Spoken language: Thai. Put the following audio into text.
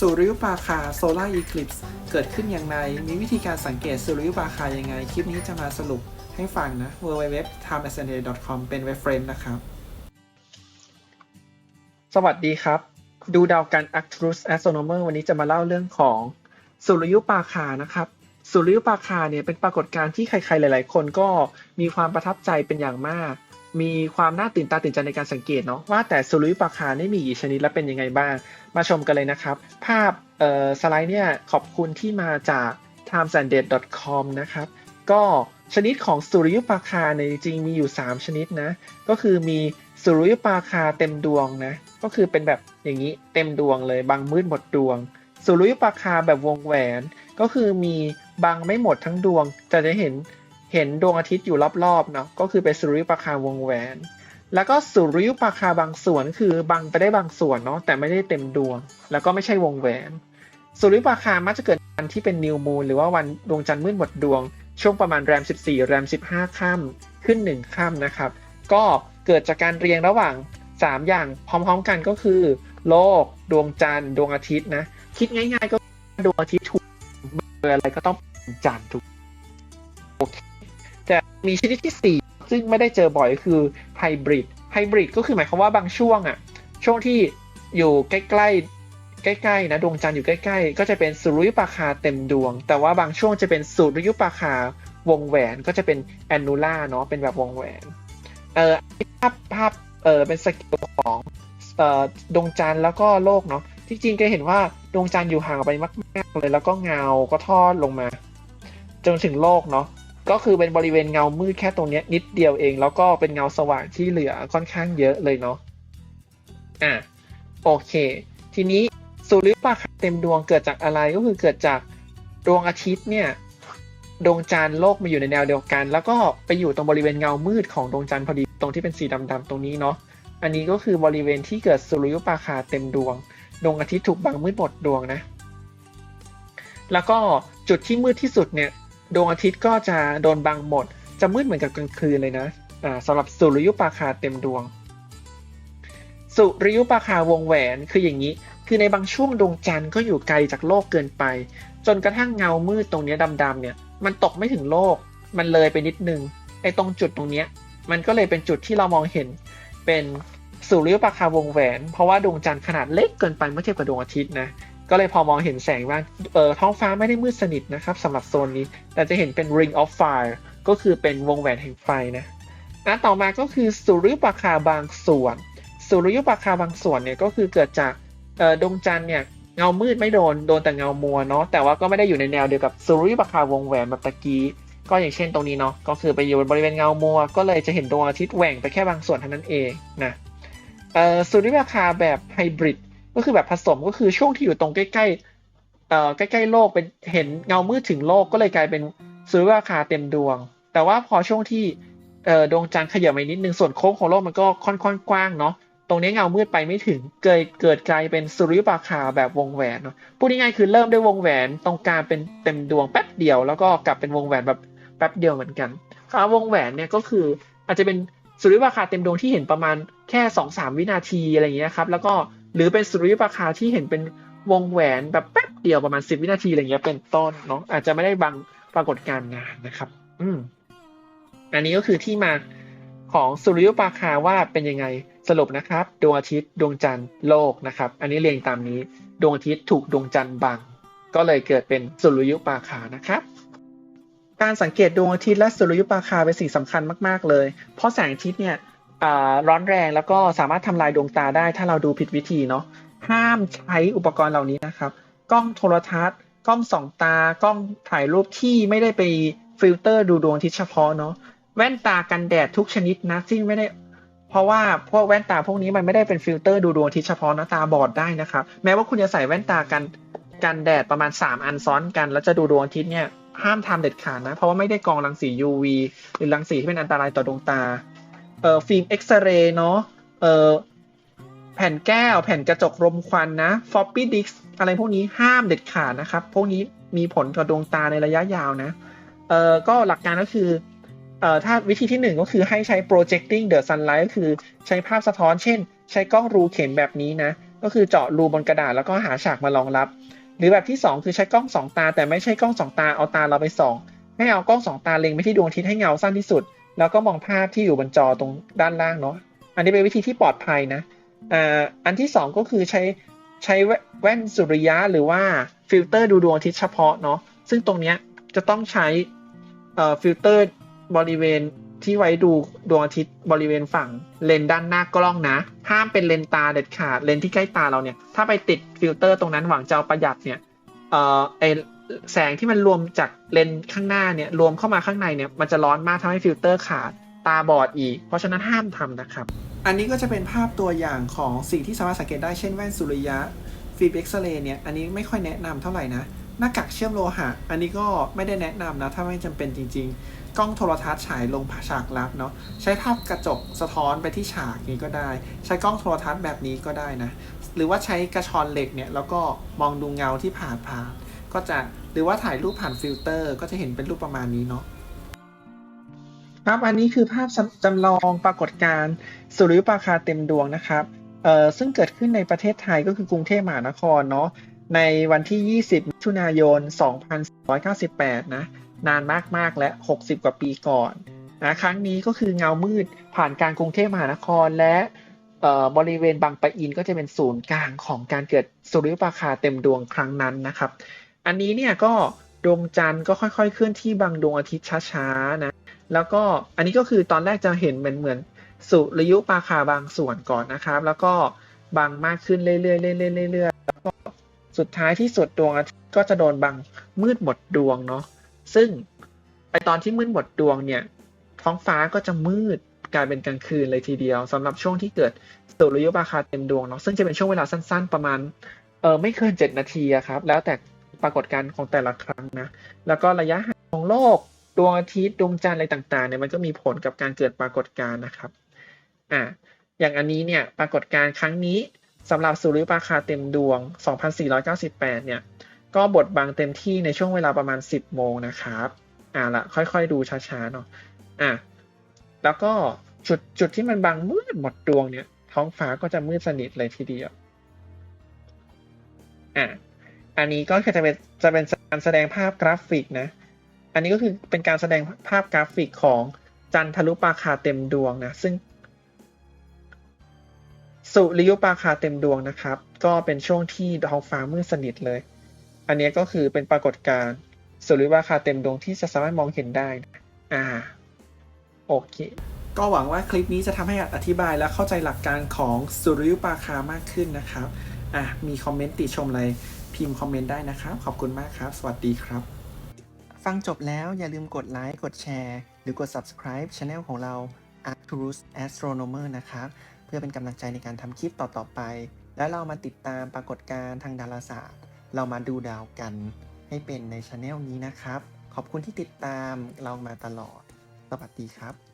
สุริยุปราคา Solar Eclipse เกิดขึ้นอย่างไร มีวิธีการสังเกตสุริยุปราคายังไง คลิปนี้จะมาสรุปให้ฟังนะ www.timesand.com เป็น reference นะครับ สวัสดีครับ ดูดาวกัน Actrus Astronomer วันนี้จะมาเล่าเรื่องของสุริยุปราคานะครับ สุริยุปราคาเนี่ยเป็นปรากฏการณ์ที่ใครๆหลาย ๆ คนก็มีความประทับใจเป็นอย่างมาก มีความน่าตื่นตาตื่นใจในการสังเกตเนาะว่าแต่สุริยุปราคานี่มีกี่ชนิดและเป็นยังไงบ้าง มาชมกันเลยนะครับ ภาพเอ่อสไลด์เนี่ยขอบคุณที่มาจาก timesandDate.com นะครับ ก็ชนิดของสุริยุปราคาเนี่ยจริงมีอยู่ 3 ชนิดนะ ก็คือมีสุริยุปราคาเต็มดวงนะ ก็คือเป็นแบบอย่างนี้เต็มดวงเลยบางมืดหมดดวง สุริยุปราคาแบบวงแหวน ก็คือมีบางไม่หมดทั้งดวงแต่จะเห็น เห็นดวงอาทิตย์อยู่รอบๆเนาะก็คือเป็นสุริยุปราคาวงแหวน แล้วก็สุริยุปราคาบางส่วนคือบังไปได้บางส่วนเนาะแต่ไม่ได้เต็มดวง แล้วก็ไม่ใช่วงแหวน สุริยุปราคามักจะเกิดวันที่เป็นนิวมูนหรือว่าวันดวงจันทร์มืดหมดดวง ช่วงประมาณแรม 14 แรม 15ค่ำขึ้น 1ค่ำนะครับ ก็เกิดจากการเรียงระหว่าง 3 อย่างพร้อมๆกันก็คือ โลก ดวงจันทร์ ดวงอาทิตย์นะคิดง่าย ๆ ก็ดวงอาทิตย์ถูกเบอร์อะไรก็ต้องจันทร์ถูกโอเค มีชนิดที่ 4 ซึ่งไม่ได้เจอบ่อยก็คือไฮบริดไฮบริดก็คือหมายความว่าบางช่วงอะช่วงที่อยู่ใกล้ๆใกล้ๆนะดวงจันทร์อยู่ใกล้ๆ ก็จะเป็นสุริยุปราคาเต็มดวง แต่ว่าบางช่วงจะเป็นสุริยุปราคาวงแหวนก็จะเป็นแอนนูล่าเนาะเป็นแบบวงแหวนเอ่อภาพภาพเออเป็นสเกลของเอ่อดวงจันทร์แล้วก็โลกเนาะที่จริงก็เห็นว่าดวงจันทร์อยู่ห่างออกไปมาก ๆ เลยแล้วก็เงาก็ทอดลงมา จนถึงโลกเนาะ ก็คือเป็นบริเวณเงามืดแค่ตรงนี้นิดเดียวเอง แล้วก็เป็นเงาสว่างที่เหลือค่อนข้างเยอะเลยเนาะอะโอเค ทีนี้สุริยุปราคาเต็มดวงเกิดจากอะไรก็คือเกิดจากดวงอาทิตย์เนี่ยดวงจันทร์โลกมาอยู่ในแนวเดียวกัน แล้วก็ไปอยู่ตรงบริเวณเงามืดของดวงจันทร์พอดี ตรงที่เป็นสีดำๆตรงนี้เนาะอันนี้ก็คือบริเวณที่เกิดสุริยุปราคาเต็มดวงดวงอาทิตย์ถูกบังมืดหมดดวงนะ แล้วก็จุดที่มืดที่สุดเนี่ย ดวงอาทิตย์ก็จะโดนบังหมด จะมืดเหมือนกับกลางคืนเลยนะอ่าสำหรับสุริยุปราคาเต็มดวง สุริยุปราคาวงแหวนคืออย่างนี้ คือในบางช่วงดวงจันทร์ก็อยู่ไกลจากโลกเกินไป จนกระทั่งเงามืดตรงนี้ดำๆเนี่ยมันตกไม่ถึงโลก มันเลยไปนิดนึงไอ้ตรงจุดตรงนี้มันก็เลยเป็นจุดที่เรามองเห็นเป็นสุริยุปราคาวงแหวน เพราะว่าดวงจันทร์ขนาดเล็กเกินไปเมื่อเทียบกับดวงอาทิตย์นะ ก็เลยพอมองเห็นแสงว่าเออท้องฟ้าไม่ได้มืดสนิทนะครับสำหรับโซนนี้ แต่จะเห็นเป็น ring of fire ก็คือเป็นวงแหวนแห่งไฟนะอะต่อมาก็คือสุริยุปราคาบางส่วน สุริยุปราคาบางส่วนเนี่ยก็คือเกิดจากเอ่อดวงจันทร์เนี่ยเงามืดไม่โดนโดนแต่เงามัวเนาะแต่ว่าก็ไม่ได้อยู่ในแนวเดียวกับสุริยุปราคาวงแหวนแบบตะกี้ก็อย่างเช่นตรงนี้เนาะก็คือไปอยู่บริเวณเงามัว ก็เลยจะเห็นดวงอาทิตย์แหว่งไปแค่บางส่วนเท่านั้นเองนะเอ่อสุริยุปราคาแบบไฮบริด ก็คือแบบผสมก็คือช่วงที่อยู่ตรงใกล้ๆเอ่อใกล้ๆโลกเป็นเห็นเงามืดถึงโลกก็เลยกลายเป็นสุริยุปราคาเต็มดวง แต่ว่าพอช่วงที่เอ่อดวงจันทร์ขยับไปนิดนึงส่วนโค้งของโลกมันก็ค่อนข้างกว้างเนาะตรงนี้เงามืดไปไม่ถึงเกิดเกิดกลายเป็นสุริยุปราคาแบบวงแหวนเนาะพูดง่ายๆคือเริ่มด้วยวงแหวนตรงกลางเป็นเต็มดวงแป๊บเดียว แล้วก็กลับเป็นวงแหวนแบบแป๊บเดียวเหมือนกันคำว่าวงแหวนเนี่ยก็คืออาจจะเป็นสุริยุปราคาเต็มดวงที่เห็นประมาณแค่สองสามวินาทีอะไรอย่างเงี้ยครับแล้วก็ หรือเป็นสุริยุปราคาที่เห็นเป็นวงแหวนแบบแป๊บเดียวประมาณสิบวินาทีอะไรเงี้ยเป็นต้นเนาะอาจจะไม่ได้บังปรากฏการณ์นานนะครับ อืมอันนี้ก็คือที่มาของสุริยุปราคาว่าเป็นยังไงสรุปนะครับดวงอาทิตย์ดวงจันทร์โลกนะครับ อันนี้เรียงตามนี้ดวงอาทิตย์ถูกดวงจันทร์บัง ก็เลยเกิดเป็นสุริยุปราคานะครับ การสังเกตดวงอาทิตย์และสุริยุปราคาเป็นสิ่งสำคัญมาก ๆ เลย เพราะแสงอาทิตย์เนี่ย ร้อนแรงแล้วก็สามารถทำลายดวงตาได้ ถ้าเราดูผิดวิธีเนาะห้ามใช้อุปกรณ์เหล่านี้นะครับ กล้องโทรทัศน์ กล้องส่องตา กล้องถ่ายรูปที่ไม่ได้ไปฟิลเตอร์ดูดวงอาทิตย์เฉพาะเนาะแว่นตากันแดดทุกชนิดนะที่งไม่ได้เพราะว่าพวกแว่นตาพวกนี้มันไม่ได้เป็นฟิลเตอร์ดูดวงอาทิตย์เฉพาะนะตาบอดได้นะครับ แม้ว่าคุณจะใส่แว่นตากันกันแดดประมาณ 3 อันซ้อนกัน แล้วจะดูดวงอาทิตย์เนี่ยห้ามทำเด็ดขาดนะ เพราะว่าไม่ได้กรองรังสี UV หรือรังสีที่เป็นอันตรายต่อดวงตา เอ่อฟิล์มเอ็กซเรย์เนาะเอ่อแผ่นแก้ว แผ่นกระจกรมควันนะ floppy disk อะไรพวกนี้ห้ามเด็ดขาดนะครับ พวกนี้มีผลต่อดวงตาในระยะยาวนะเอ่อก็หลักการก็คือเอ่อถ้าวิธีที่หนึ่งก็คือให้ใช้ projecting the sunlight ก็คือใช้ภาพสะท้อน เช่น ใช้กล้องรูเข็มแบบนี้นะ ก็คือเจาะรูบนกระดาษแล้วก็หาฉากมารองรับ หรือแบบที่สองคือใช้กล้องสองตา แต่ไม่ใช่กล้องสองตาเอาตาเราไปส่องให้เอากล้องสองตาเล็งไปที่ดวงอาทิตย์ให้เงาสั้นที่สุด แล้วก็มองภาพที่อยู่บนจอตรงด้านล่างเนาะอันนี้เป็นวิธีที่ปลอดภัยนะอ่าอันที่สองก็คือใช้ใช้แว่นสุริยะหรือว่าฟิลเตอร์ดูดวงอาทิตย์เฉพาะเนาะซึ่งตรงเนี้ยจะต้องใช้เอ่อฟิลเตอร์บริเวณที่ไว้ดูดวงอาทิตย์บริเวณฝั่งเลนด้านหน้ากล้องนะ ห้ามเป็นเลนตาเด็ดขาดเลนที่ใกล้ตาเราเนี่ย ถ้าไปติดฟิลเตอร์ตรงนั้นหวังจะประหยัดเนี่ยเอ่อไอ แสงที่มันรวมจากเลนข้างหน้าเนี่ยรวมเข้ามาข้างในเนี่ยมันจะร้อนมากทำให้ฟิลเตอร์ขาดตาบอดอีก เพราะฉะนั้นห้ามทำนะครับ อันนี้ก็จะเป็นภาพตัวอย่างของสิ่งที่สามารถสังเกตได้เช่นแว่นสุริยะฟิล์มเอ็กซเรย์เนี่ยอันนี้ไม่ค่อยแนะนำเท่าไหร่นะ หน้ากากเชื่อมโลหะ อันนี้ก็ไม่ได้แนะนำนะ ถ้าไม่จำเป็นจริง ๆ กล้องโทรทัศน์ฉายลงฉากลับเนาะใช้ภาพกระจกสะท้อนไปที่ฉากนี้ก็ได้ ใช้กล้องโทรทัศน์แบบนี้ก็ได้นะ หรือว่าใช้กระชอนเหล็กเนี่ยแล้วก็มองดูเงาที่ผ่านผ่าน ก็จะหรือว่าถ่ายรูปผ่านฟิลเตอร์ ก็จะเห็นเป็นรูปประมาณนี้เนาะครับอันนี้คือภาพจำลองปรากฏการณ์สุริยุปราคาเต็มดวงนะครับเอ่อซึ่งเกิดขึ้นในประเทศไทยก็คือกรุงเทพมหานครเนาะในวันที่ 20 มิถุนายน 2498 นะนานมาก ๆ และ 60 กว่าปีก่อนนะครั้งนี้ก็คือเงามืดผ่านกางกรุงเทพมหานครและเอ่อบริเวณบางปะอินก็จะเป็นศูนย์กลางของการเกิดสุริยุปราคาเต็มดวงครั้งนั้นนะครับ อันนี้เนี่ยก็ดวงจันทร์ก็ค่อยๆ เคลื่อนที่บังดวงอาทิตย์ช้าๆนะ แล้วก็อันนี้ก็คือตอนแรกจะเห็นเหมือนเหมือนสุริยุปราคาบางส่วนก่อนนะครับ แล้วก็บางมากขึ้นเรื่อยๆเรื่อยๆเรื่อยๆแล้วก็สุดท้ายที่สุดดวงอาทิตย์ก็จะโดนบังมืดหมดดวงเนาะซึ่งไอตอนที่มืดหมดดวงเนี่ย ท้องฟ้าก็จะมืดกลายเป็นกลางคืนเลยทีเดียวสำหรับช่วงที่เกิดสุริยุปราคาเต็มดวงเนาะซึ่งจะเป็นช่วงเวลาสั้น ๆ ประมาณเออไม่เกินเจ็ดนาทีครับ แล้วแต่ ปรากฏการณ์ของแต่ละครั้งนะ แล้วก็ระยะห่างของโลก ดวงอาทิตย์ ดวงจันทร์อะไรต่างๆเนี่ยมันก็มีผลกับการเกิดปรากฏการณ์นะครับ อ่า อย่างอันนี้เนี่ยปรากฏการณ์ครั้งนี้สำหรับสุริยุปราคาเต็มดวง 2498 เนี่ย ก็บดบังเต็มที่ในช่วงเวลาประมาณ 10 โมงนะครับ อ่าละค่อยๆดูช้าๆเนาะ อะ แล้วก็จุดจุดที่มันบังมืดหมดดวงเนี่ย ท้องฟ้าก็จะมืดสนิทเลยทีเดียว อะ อันนี้ก็คือจะเป็นจะเป็นการแสดงภาพกราฟิกนะ อันนี้ก็คือเป็นการแสดงภาพกราฟิกของจันทรุปราคาเต็มดวงนะ ซึ่ง สุริยุปราคาเต็มดวงนะครับ ก็เป็นช่วงที่ท้องฟ้ามืดสนิทเลย อันนี้ก็คือเป็นปรากฏการณ์สุริยุปราคาเต็มดวงที่จะสามารถมองเห็นได้นะอ่า โอเค ก็หวังว่าคลิปนี้จะทำให้อธิบายและเข้าใจหลักการของสุริยุปราคามากขึ้นนะครับ อะ มีคอมเมนต์ติชมอะไร พิมพ์คอมเมนต์ได้นะครับ ขอบคุณมากครับ สวัสดีครับ ฟังจบแล้วอย่าลืมกดไลค์กดแชร์ หรือกด subscribe Channel ของเรา Arcturus Astronomer นะครับ เพื่อเป็นกำลังใจในการทำคลิปต่อๆไป แล้วเรามาติดตามปรากฏการณ์ทางดาราศาสตร์ เรามาดูดาวกัน ให้เป็นในช anel นี้นะครับ ขอบคุณที่ติดตามเรามาตลอด สวัสดีครับ